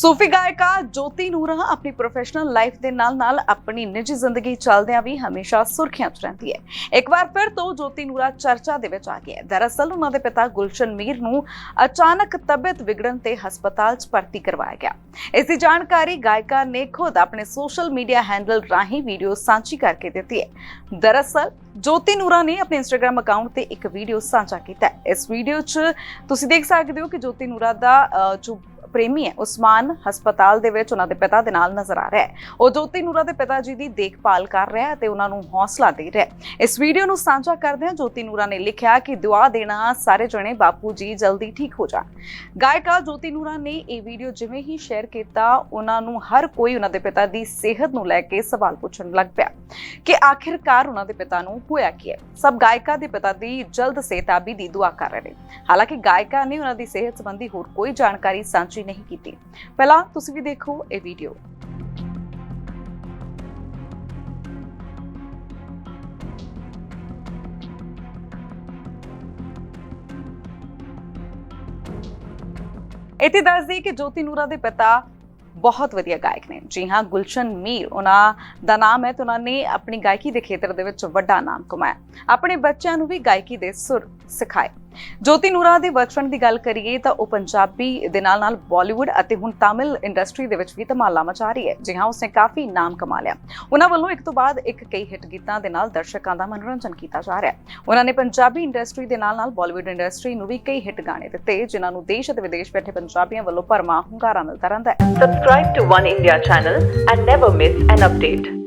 ਸੂਫੀ ਗਾਇਕਾ ਜੋਤੀ ਨੂਰਾ ਆਪਣੀ professional life ਦੇ ਨਾਲ-ਨਾਲ ਆਪਣੀ ਨਿੱਜੀ ਜ਼ਿੰਦਗੀ ਚੱਲਦਿਆਂ ਵੀ ਹਮੇਸ਼ਾ ਸੁਰਖੀਆਂ 'ਚ ਰਹਿੰਦੀ ਹੈ। ਇੱਕ ਵਾਰ ਫਿਰ ਤੋਂ ਜੋਤੀ ਨੂਰਾ ਚਰਚਾ ਦੇ ਵਿੱਚ ਆ ਗਈ ਹੈ। ਦਰਅਸਲ ਉਹਨਾਂ ਦੇ ਪਿਤਾ ਗੁਲਸ਼ਨ ਮੀਰ ਨੂੰ ਅਚਾਨਕ ਤਬੀਅਤ ਵਿਗੜਨ ਤੇ ਹਸਪਤਾਲ 'ਚ ਭਰਤੀ ਕਰਵਾਇਆ ਗਿਆ। ਇਸ ਦੀ ਜਾਣਕਾਰੀ ਗਾਇਕਾ ਨੇ ਖੁਦ ਆਪਣੇ ਸੋਸ਼ਲ ਮੀਡੀਆ ਹੈਂਡਲ ਰਾਹੀਂ ਵੀਡੀਓ ਸਾਂਝੀ ਕਰਕੇ ਦਿੱਤੀ ਹੈ। ਦਰਅਸਲ ਜੋਤੀ ਨੂਰਾ ਨੇ ਆਪਣੇ ਇੰਸਟਾਗ੍ਰam ਅਕਾਊਂਟ ਤੇ ਇੱਕ ਵੀਡੀਓ ਸਾਂਝਾ ਕੀਤਾ ਇਸ ਵੀਡੀਓ 'ਚ ਤੁਸੀਂ ਦੇਖ ਸਕਦੇ ਹੋ ਕਿ ਜੋਤੀ ਨੂਰਾ ਦਾ ਜੋ ਪ੍ਰੇਮੀ ਹੈ। ਉਸਮਾਨ ਹਸਪਤਾਲ ਦੇ ਵਿੱਚ ਉਹਨਾਂ ਦੇ ਪਿਤਾ ਦੇ ਨਾਲ ਨਜ਼ਰ ਆ ਰਿਹਾ ਹੈ। ਉਹ ਜੋਤੀ ਨੂਰਾ ਦੇ ਪਿਤਾ ਜੀ ਦੀ ਦੇਖਭਾਲ ਕਰ ਰਿਹਾ ਹੈ ਤੇ ਉਹਨਾਂ ਨੂੰ ਹੌਸਲਾ ਦੇ ਰਿਹਾ ਹੈ। ਇਸ ਵੀਡੀਓ ਨੂੰ ਸਾਂਝਾ ਕਰਦਿਆਂ ਜੋਤੀ ਨੂਰਾ ਨੇ ਲਿਖਿਆ ਕਿ ਦੁਆ ਦੇਣਾ ਸਾਰੇ ਜਣੇ ਬਾਪੂ ਜੀ ਜਲਦੀ ਠੀਕ ਹੋ ਜਾਣ। ਗਾਇਕਾ ਜੋਤੀ ਨੂਰਾ ਨੇ ਇਹ ਵੀਡੀਓ ਜਿਵੇਂ ਹੀ ਸ਼ੇਅਰ ਕੀਤਾ, ਉਹਨਾਂ ਨੂੰ ਹਰ ਕੋਈ ਉਹਨਾਂ ਦੇ ਪਿਤਾ ਦੀ ਸਿਹਤ ਨੂੰ ਲੈ ਕੇ ਸਵਾਲ ਪੁੱਛਣ ਲੱਗ ਪਿਆ ਕਿ ਆਖਿਰਕਾਰ ਉਹਨਾਂ ਦੇ ਪਿਤਾ ਨੂੰ ਹੋਇਆ ਕੀ ਹੈ? ਸਭ ਗਾਇਕਾ ਦੇ ਪਿਤਾ ਦੀ ਜਲਦ ਸਿਹਤਾਬੀ ਦੀ ਦੁਆ ਕਰ ਰਹੇ ਨੇ। ਹਾਲਾਂਕਿ ਗਾਇਕਾ ਨੇ ਉਹਨਾਂ ਦੀ ਸਿਹਤ ਸੰਬੰਧੀ ਹੋਰ ਕੋਈ ਜਾਣਕਾਰੀ ਸਾਂਝੀ ਨਹੀਂ ਕੀਤੀ। ਪਹਿਲਾਂ ਤੁਸੀਂ ਵੀ ਦੇਖੋ ਇਹ ਵੀਡੀਓ ਇੱਥੇ ਦੱਸ ਦਈਏ ਕਿ ਜੋਤੀ ਨੂਰਾ ਦੇ ਪਿਤਾ ਬਹੁਤ ਵਧੀਆ ਗਾਇਕ ਨੇ। ਜੀ ਹਾਂ, ਗੁਲਸ਼ਨ ਮੀਰ, ਉਹਨਾਂ ਦਾ ਨਾਮ ਹੈ ਤੇ ਉਹਨਾਂ ਨੇ ਆਪਣੀ ਗਾਇਕੀ ਦੇ ਖੇਤਰ ਦੇ ਵਿੱਚ ਵੱਡਾ ਨਾਮ ਕਮਾਇਆ। ਆਪਣੇ ਬੱਚਿਆਂ ਨੂੰ ਵੀ ਗਾਇਕੀ ਦੇ ਸੁਰ ਸਿਖਾਏ। ਜੋਤੀ ਨੂਰਾ ਦੇ ਬਚਪਨ ਦੀ ਗੱਲ ਕਰੀਏ ਤਾਂ ਉਹ ਪੰਜਾਬੀ ਦੇ ਨਾਲ ਨਾਲ ਬਾਲੀਵੁੱਡ ਅਤੇ ਹੁਣ ਤਾਮਿਲ ਇੰਡਸਟਰੀ ਦੇ ਵਿੱਚ ਵੀ ਧਮਾਲਾ ਮਚਾ ਰਹੀ ਹੈ। ਜੀ ਹਾਂ, ਉਸਨੇ ਕਾਫੀ ਨਾਮ ਕਮਾ ਲਿਆ। ਉਹਨਾਂ ਵੱਲੋਂ ਇੱਕ ਤੋਂ ਬਾਅਦ ਇੱਕ ਕਈ ਹਿੱਟ ਗੀਤਾਂ ਦੇ ਨਾਲ ਦਰਸ਼ਕਾਂ ਦਾ ਮਨੋਰੰਜਨ ਕੀਤਾ ਜਾ ਰਿਹਾ ਹੈ। ਉਹਨਾਂ ਨੇ ਪੰਜਾਬੀ ਇੰਡਸਟਰੀ ਦੇ ਨਾਲ ਨਾਲ ਬਾਲੀਵੁੱਡ ਇੰਡਸਟਰੀ ਨੂੰ ਵੀ ਕਈ ਹਿੱਟ ਗਾਣੇ ਦਿੱਤੇ, ਜਿਨ੍ਹਾਂ ਨੂੰ ਦੇਸ਼ ਅਤੇ ਵਿਦੇਸ਼ ਬੈਠੇ ਪੰਜਾਬੀਆਂ ਵੱਲੋਂ ਭਰਮਾ ਹੁੰਗਾਰਾ ਮਿਲਦਾ ਰਹਿੰਦਾ ਹੈ। Subscribe to One India channel and never miss an update.